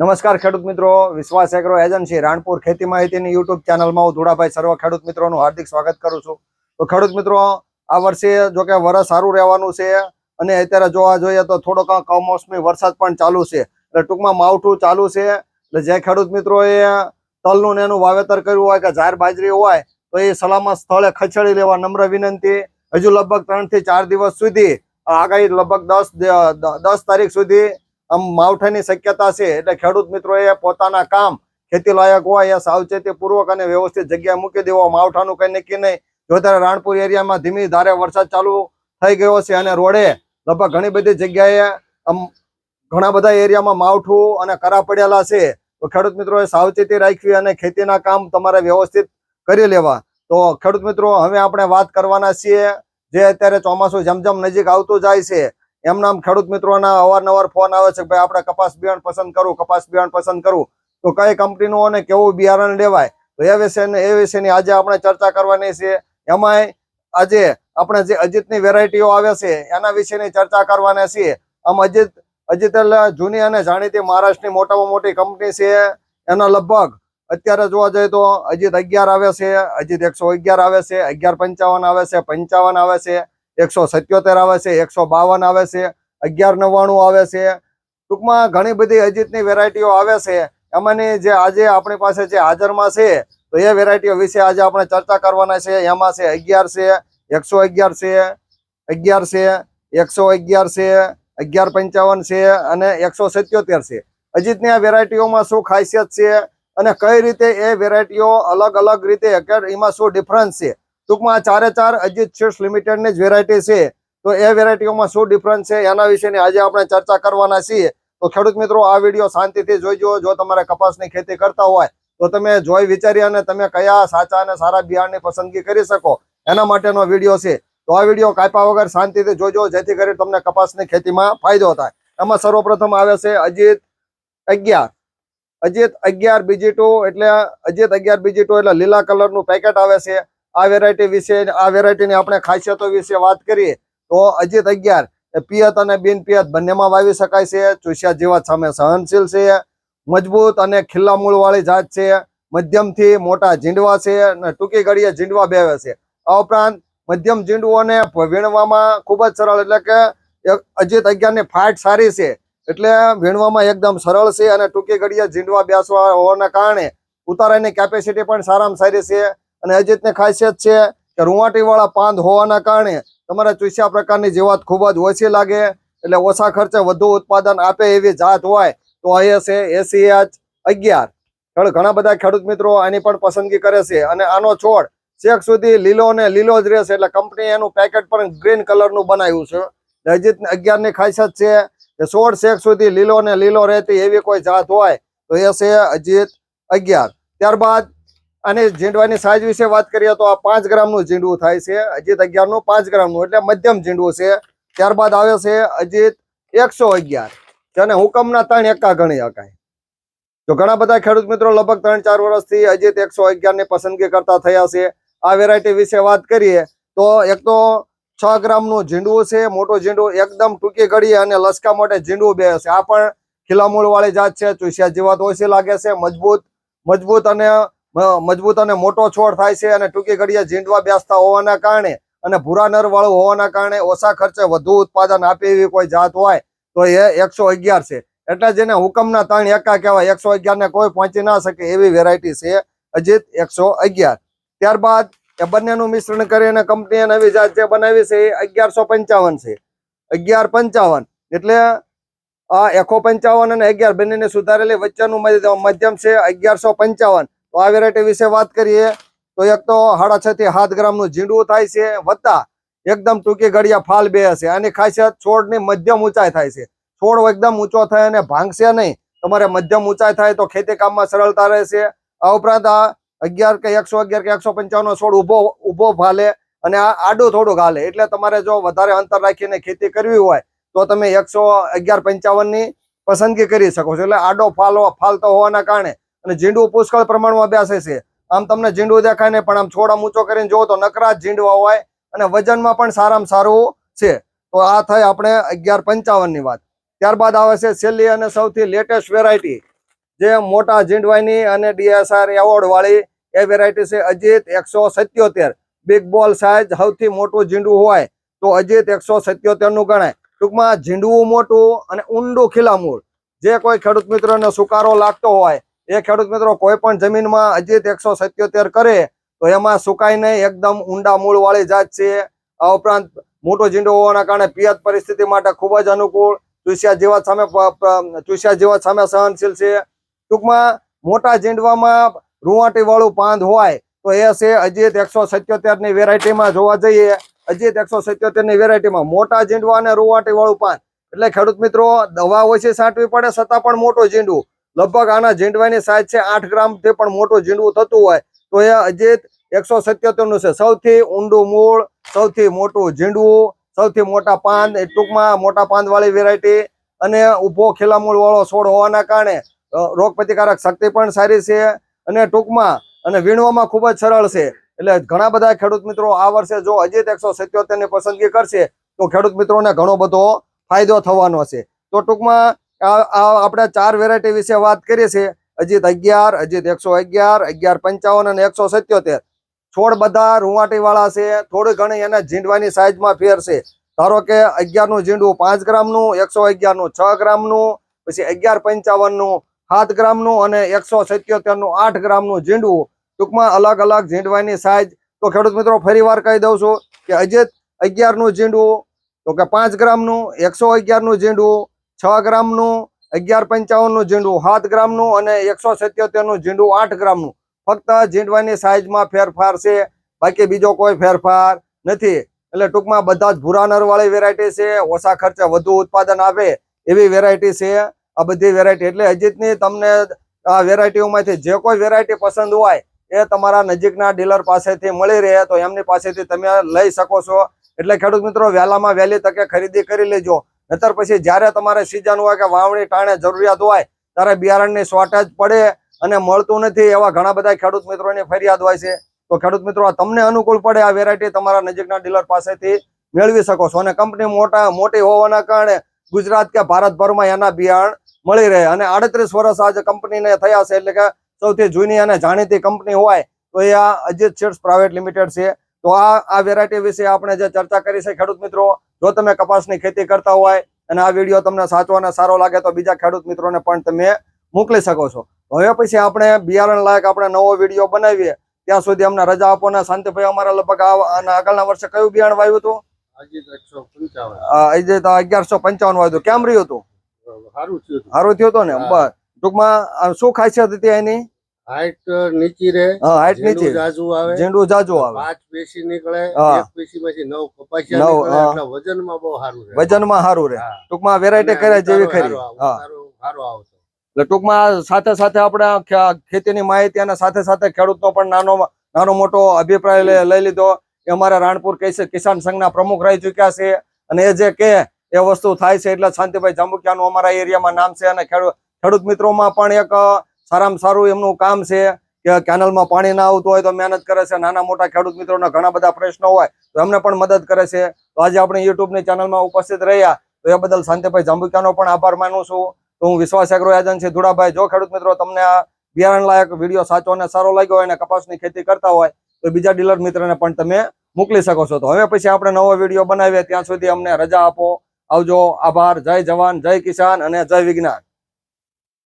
નમસ્કાર ખેડૂત મિત્રો. વિશ્વાસ એગ્રો એજન્સી રાણપુર ખેતી માહિતીની યુટ્યુબ ચેનલમાં હું ધુડાભાઈ સર્વ ખેડૂત મિત્રોનું હાર્દિક સ્વાગત કરું છું. તો ખેડૂત મિત્રો, આ વર્ષે જો કે વરસ સારું રહેવાનું છે અને અત્યારે જોવા જોઈએ તો થોડોક કમોસમી વરસાદ પણ ચાલુ છે. એટલે ટૂંકમાં માવઠું ચાલુ છે. એટલે જે ખેડૂત મિત્રોએ તલનું ને એનું વાવેતર કર્યું હોય કે જાહેર બાજરી હોય, તો એ સલામત સ્થળે ખસેડી લેવા નમ્ર વિનંતી. હજુ લગભગ ત્રણથી ચાર દિવસ સુધી આગાહી લગભગ દસ દસ તારીખ સુધી આમ માવઠાની શક્યતા છે એટલે ખેડૂત મિત્રોએ પોતાના કામ ખેતી લાયક હોય એ સાવચેતી પૂર્વક અને વ્યવસ્થિત જગ્યાએ મૂકી દેવો. માવઠાનું કઈ નક્કી નહીં. જો ત્યારે રાણપુર એરિયામાં ધીમી ધારે વરસાદ ચાલુ થઈ ગયો છે અને રોડે લગભગ ઘણી બધી જગ્યાએ આમ ઘણા બધા એરિયામાં માવઠું અને કરા પડેલા છે. તો ખેડૂત મિત્રોએ સાવચેતી રાખવી અને ખેતીના કામ તમારે વ્યવસ્થિત કરી લેવા. તો ખેડૂત મિત્રો, હવે આપણે વાત કરવાના છીએ. જે અત્યારે ચોમાસું જેમ જેમ નજીક આવતું જાય છે એમના ખેડૂત મિત્રોના અવારનવાર ફોન આવે છે ભાઈ આપણે કપાસ બિયારણ પસંદ કરવું, કપાસ બિયારણ પસંદ કરવું. તો કઈ કંપનીનું અને કેવું બિયારણ લેવાય? તો એ વિશે એ વિશેની આજે આપણે ચર્ચા કરવાની છે. એમાંય આજે આપણે જે અજીતની વેરાયટીઓ આવે છે, એના વિશેની ચર્ચા કરવાના છીએ. આમ અજીત અજીત એટલે જૂની અને જાણીતી મહારાષ્ટ્રની મોટામાં મોટી કંપની છે. એના લગભગ અત્યારે જોવા જઈએ તો અજીત અગિયાર આવે છે, અજીત એકસો અગિયાર આવે છે, અગિયાર પંચાવન આવે છે, પંચાવન આવે છે. એકસો સત્યોતેર આવે છે, એકસો બાવન આવે છે, અગિયાર નવ્વાણું આવે છે. ટૂંકમાં ઘણી બધી અજીતની વેરાયટીઓ આવે છે. એમાંની જે આજે આપણી પાસે જે હાજરમાં છે, તો એ વેરાયટીઓ વિશે આજે આપણે ચર્ચા કરવાના છે. એમાં છે અગિયાર છે, એકસો અગિયાર છે અગિયાર છે, એકસો અગિયાર છે, અગિયાર પંચાવન છે અને એકસો સત્યોતેર છે. અજીતની આ વેરાયટીઓમાં શું ખાસિયત છે અને કઈ રીતે એ વેરાયટીઓ અલગ અલગ રીતે એમાં શું ડિફરન્સ છે? ટૂંકમાં ચારે ચાર અજીત સીડ્સ લિમિટેડની જ વેરાયટી છે. તો એ વેરાયટીઓમાં શું ડિફરન્સ છે એના વિશેની આજે આપણે ચર્ચા કરવાના છીએ. તો ખેડૂત મિત્રો, આ વીડિયો શાંતિથી જોઈજો. જો તમારે કપાસની ખેતી કરતા હોય, તો તમે જોઈ વિચારી અને તમે કયા સાચા અને સારા બિયારણની પસંદગી કરી શકો. એના માટેનો વીડિયો છે. તો આ વીડિયો કાપ્યા વગર શાંતિથી જોજો, જેથી કરી તમને કપાસની ખેતીમાં ફાયદો થાય. એમાં સર્વપ્રથમ આવે છે અજીત અગિયાર. અજીત અગિયાર બીજી ટુ એટલે અજીત અગિયાર બીજી ટુ એટલે લીલા કલરનું પેકેટ આવે છે. આ વેરાયટી વિશે, આ વેરાયટીની આપણે ખાસિયતો વિશે વાત કરીએ, તો અજીત અગિયાર પિયત અને બિન પિયત બંનેમાં વાવી શકાય છે. ચૂસ્યા જીવાત સામે સહનશીલ છે. મજબૂત અને ખીલ્લા મૂળ વાળી જાત છે. મધ્યમથી મોટા ઝીંડવા છે અને ટૂંકી ઘડીએ ઝીંડવા બેવે છે. આ ઉપરાંત મધ્યમ ઝીંડવોને વીણવામાં ખૂબ જ સરળ, એટલે કે અજીત અગિયારની ફાટ સારી છે. એટલે વીણવામાં એકદમ સરળ છે અને ટૂંકી ઘડીએ ઝીંડવા બેસવા હોવાના કારણે ઉતારાની કેપેસિટી પણ સારામાં સારી છે. અને અજીતની ખાસિયત છે કે રૂવાટી વાળા પાંદ હોવાના કારણે તમારે ચૂસ્યા પ્રકારની જીવાત ખૂબ જ ઓછી લાગે, એટલે ઓછા ખર્ચે વધુ ઉત્પાદન આપે એવી જાત હોય તો એ છે એસીએચ, અગિયાર. ઘણા બધા ખેડૂત મિત્રો આની પણ પસંદગી કરે છે. અને આનો છોડ શેખ સુધી લીલો ને લીલો જ રહેશે, એટલે કંપની એનું પેકેટ પણ ગ્રીન કલરનું બનાવ્યું છે. અજીત અગિયારની ખાસિયત છે કે સોળ શેક સુધી લીલો ને લીલો રહેતી એવી કોઈ જાત હોય તો એ છે અજીત, અગિયાર. ત્યારબાદ આની ઝીંડવાની સાઈઝ વિશે વાત કરીએ તો આ પાંચ ગ્રામનું ઝીંડવું થાય છે, અજીત અગિયારનું પાંચ ગ્રામનું, એટલે મધ્યમ ઝીંડવું છે. ત્યારબાદ આવે છે અજીત એકસો અગિયાર. જેને હુકમના ત્રણ એકા ગણી શકાય. તો ઘણા બધા ખેડૂત મિત્રો લગભગ ત્રણ ચાર વર્ષથી અજીત એકસો અગિયારની પસંદગી કરતા થયા છે. આ વેરાયટી વિશે વાત કરીએ તો એક તો છ ગ્રામનું ઝીંડવું છે, મોટું ઝીંડવું એકદમ ટૂંકી ઘડીએ અને લસકા માટે ઝીંડવું બે છે. આ પણ ખીલામૂળ વાળી જાત છે, ચૂસ્યા જીવાત ઓછી લાગે છે, મજબૂત મજબૂત અને મજબૂત અને મોટો છોડ થાય છે અને ટૂંકી ઘડીએ ઝીંડવા બેસતા હોવાના કારણે અને ભૂરા નર વાળું હોવાના કારણે ઓછા ખર્ચે વધુ ઉત્પાદન આપે એવી કોઈ જાત હોય તો એ એકસો છે. એટલે જેને હુકમના ત્રણ એકા કહેવાય, એકસો ને કોઈ પહોંચી ના શકે એવી વેરાયટી છે અજીત એકસો ત્યારબાદ એ બંનેનું મિશ્રણ કરીને કંપનીએ નવી જાત જે બનાવી છે એ અગિયારસો પંચાવન છે. અગિયાર પંચાવન એટલે આ એકો પંચાવન અને અગિયાર બંનેને સુધારેલી વચ્ચેનું મધ્ય- મધ્યમ છે અગિયારસો પંચાવન. તો આ વેરાયટી વિશે વાત કરીએ, તો એક તો સાડા છ થી સાત ગ્રામનું ઝીંડવું થાય છે, વત્તા એકદમ ટૂંકી ઘડિયા ફાલ બે હશે. આની ખાસિયત છોડની મધ્યમ ઊંચાઈ થાય છે. છોડ એકદમ ઊંચો થાય અને ભાંગશે નહીં. તમારે મધ્યમ ઊંચાઈ થાય તો ખેતી કામમાં સરળતા રહેશે. આ ઉપરાંત આ અગિયાર કે એકસો અગિયાર કે એકસો પંચાવન છોડ ઊભો ઊભો ભાલે અને આ આડું થોડું હાલે. એટલે તમારે જો વધારે અંતર રાખીને ખેતી કરવી હોય, તો તમે એકસો અગિયાર પંચાવનની પસંદગી કરી શકો છો. એટલે આડો ફાલો, ફાલતો હોવાના કારણે અને ઝીંડું પુષ્કળ પ્રમાણમાં બેસે છે. આમ તમને ઝીંડું દેખાય ને પણ આમ છોડ આમ ઊંચો કરીને જોવો તો નકરા ઝીંડવા હોય અને વજનમાં પણ સારામાં સારું છે. તો આ થઈ આપણે અગિયાર પંચાવનની વાત. ત્યારબાદ આવે છે છેલ્લી અને સૌથી લેટેસ્ટ વેરાયટી જે મોટા ઝીંડવાની અને ડીએસઆર એવોર્ડ વાળી એ વેરાયટી છે અજીત એકસો સત્યોતેર. બિગ બોલ સાઇઝ સૌથી મોટું ઝીંડું હોય તો અજીત એકસો સત્યોતેરનું ગણાય. ટૂંકમાં ઝીંડવું મોટું અને ઊંડું ખીલામૂળ. જે કોઈ ખેડૂત મિત્રોને સુકારો લાગતો હોય એ ખેડૂત મિત્રો કોઈ પણ જમીનમાં અજીત એકસો કરે, તો એમાં સુકાય નહીં, એકદમ ઊંડા મૂળ વાળી જાત છે. આ ઉપરાંત મોટો ઝીંડો હોવાના કારણે પિયત પરિસ્થિતિ માટે ખૂબ જ અનુકૂળ ચૂસ્યા જીવાત સામે ચૂસ્યા જીવાત સામે સહનશીલ છે. ટૂંકમાં મોટા ઝીંડવામાં રૂવાટી વાળું પાંદ હોય, તો એ છે અજીત એકસો સત્યોતેરની વેરાયટીમાં જોવા જઈએ. અજીત એકસો સત્યોતેરની વેરાયટીમાં મોટા ઝીંડવા અને રૂવાટી વાળું પાન એટલે ખેડૂત મિત્રો, દવા ઓછી છાંટવી પડે, છતાં પણ મોટું ઝીંડવું લગભગ આના ઝીંડવાની સાઈઝ છે આઠ ગ્રામથી પણ મોટું ઝીંડવું થતું હોય, તો એ અજીત એકસો સત્યોતેરનું છે. સૌથી ઊંડું મૂળ, સૌથી મોટું ઝીંડવું સૌથી મોટા પાન ટૂંકમાં મોટા પાંદવાળી વેરાયટી અને ઊભો ખીલામૂળવાળો વાળો છોડ હોવાના કારણે રોગ પ્રતિકારક શક્તિ પણ સારી છે અને ટૂંકમાં, અને વીણવામાં ખૂબ જ સરળ છે. એટલે ઘણા બધા ખેડૂત મિત્રો આ વર્ષે જો અજીત એકસો સત્યોતેરની પસંદગી કરશે, તો ખેડૂત મિત્રોને ઘણો બધો ફાયદો થવાનો છે. તો ટૂંકમાં આપણે ચાર વેરાયટી વિશે વાત કરીએ છીએ. અજીત અગિયાર, અજીત એકસો અગિયાર અગિયાર પંચાવન અને એકસો સત્યોતેર. છોડ બધા રૂવાટી વાળા છે. થોડી ઘણી એને ઝીંડવાની સાઈઝમાં ફેર છે. ધારો કે અગિયારનું ઝીંડું પાંચ ગ્રામનું, એકસો અગિયારનું છ ગ્રામનું, પછી અગિયાર પંચાવનનું સાત ગ્રામનું અને એકસો સત્યોતેરનું આઠ ગ્રામનું ઝીંડું. ટૂંકમાં અલગ અલગ ઝીંડવાની સાઈઝ તો ખેડૂત મિત્રો, ફરી વાર કહી દઉં છું કે અજીત અગિયારનું ઝીંડું, તો કે પાંચ ગ્રામનું, એકસો અગિયારનું ઝીંડું છ ગ્રામનું, અગિયાર પંચાવનનું ઝીંડું, સાત ગ્રામનું અને એકસો સત્યોતેરનું ઝીંડું, આઠ ગ્રામનું. ફક્ત ઝીંડવાની સાઈઝમાં ફેરફાર છે. બાકી બીજો કોઈ ફેરફાર નથી. એટલે ટૂંકમાં બધા જ ભૂરા નરવાળી વેરાયટી છે. ઓછા ખર્ચે વધુ ઉત્પાદન આપે એવી વેરાયટી છે. આ બધી વેરાયટી એટલે અજીતની તમને આ વેરાયટીઓમાંથી જે કોઈ વેરાયટી પસંદ હોય એ તમારા નજીકના ડીલર પાસેથી મળી રહે. તો એમની પાસેથી તમે લઈ શકો છો. એટલે ખેડૂત મિત્રો, વહેલામાં વહેલી તકે ખરીદી કરી લેજો. નતર પછી જ્યારે તમારે સિઝન હોય કે વાવણી ટાણે જરૂરિયાત હોય, ત્યારે બિયારણની શોર્ટેજ પડે અને મળતું નથી એવા ઘણા બધા ખેડૂત મિત્રોની ફરિયાદ હોય છે. તો ખેડૂત મિત્રો તમને અનુકૂળ પડે આ વેરાયટી તમારા નજીકના ડીલર પાસેથી મેળવી શકો છો અને કંપની મોટા, મોટી હોવાના કારણે ગુજરાત કે ભારતભરમાં એના બિયારણ મળી રહે. અને આડત્રીસ વર્ષ આજે કંપનીને થયા છે, એટલે કે સૌથી જૂની અને જાણીતી કંપની હોય, તો એ આ અજીત સીડ્સ પ્રાઇવેટ લિમિટેડ છે. તો આ આ વેરાયટી વિશે આપણે જે ચર્ચા કરી છે ખેડૂત મિત્રો જો તમે કપાસની ખેતી કરતા હોય અને આ વીડિયો તમને સાચો અને સારો લાગે તો બીજા ખેડૂત મિત્રોને પણ તમે મોકલી શકો છો. હવે પછી આપણે બિયારણ લાયક આપણે નવો વીડિયો બનાવીએ. ત્યાં સુધી અમને રજા આપો ને શાંતિભાઈ અમારા લગભગ આગળના વર્ષે કયું બિયારણ વાવ્યું હતું? અગિયારસો પંચાવન વાવ્યું હતું. કેમ રહ્યું હતું? સારું થયું હતું. ને? બસ. ટૂંકમાં શું ખાસિયત હતી એની? હાઈટ નીચી રહે હા હાઈટ નીચી જાજુ આવે ઝીંડું જાજુ આવે. પાંચ પેશી નીકળે. એક પેશી માંથી નવ કપાસિયા નીકળે. એટલે વજનમાં બહુ સારું રહે. વજનમાં સારું રહે. ટૂંકમાં વેરાયટી કરે જેવી ખરી. હા. સારું આવતો. એટલે ટૂંકમાં સાથે સાથે આપણે ખેતી ની ખેતીની માહિતી અને સાથે સાથે ખેડૂતનો પણ નાનો નાનો મોટો અભિપ્રાય લઈ લીધો. એ અમારા રાણપુર કિસ- કિસાન સંઘના પ્રમુખ રહી ચુક્યા છે. અને એ જે કે એ વસ્તુ થાય છે એટલે શાંતિભાઈ જાંબુકિયાનું અમારા એરિયામાં નામ છે. અને ખેડૂત ખેડૂત મિત્રોમાં પણ એક સારામાં સારું એમનું કામ છે કે કેનલમાં પાણી ના આવતું હોય તો મહેનત કરે છે. નાના મોટા ખેડૂત મિત્રોના ઘણા બધા પ્રશ્નો હોય તો એમને પણ મદદ કરે છે. તો આજે આપણે યુટ્યુબની ચેનલમાં ઉપસ્થિત રહ્યા તો એ બદલ શાંતિભાઈ જાંબુકિયાનો પણ આભાર માનું છું. તો હું વિશ્વાસ એગ્રો એજન્સી ધુડાભાઈ. જો ખેડૂત મિત્રો તમને આ બિયારણ લાયક વીડિયો સાચો અને સારો લાગ્યો હોય અને કપાસની ખેતી કરતા હોય તો બીજા ડીલર મિત્રને પણ તમે મોકલી શકો છો. તો હવે પછી આપણે નવો વીડિયો બનાવીએ. ત્યાં સુધી અમને રજા આપો. આવજો. આભાર. જય જવાન. જય કિસાન અને જય વિજ્ઞાન.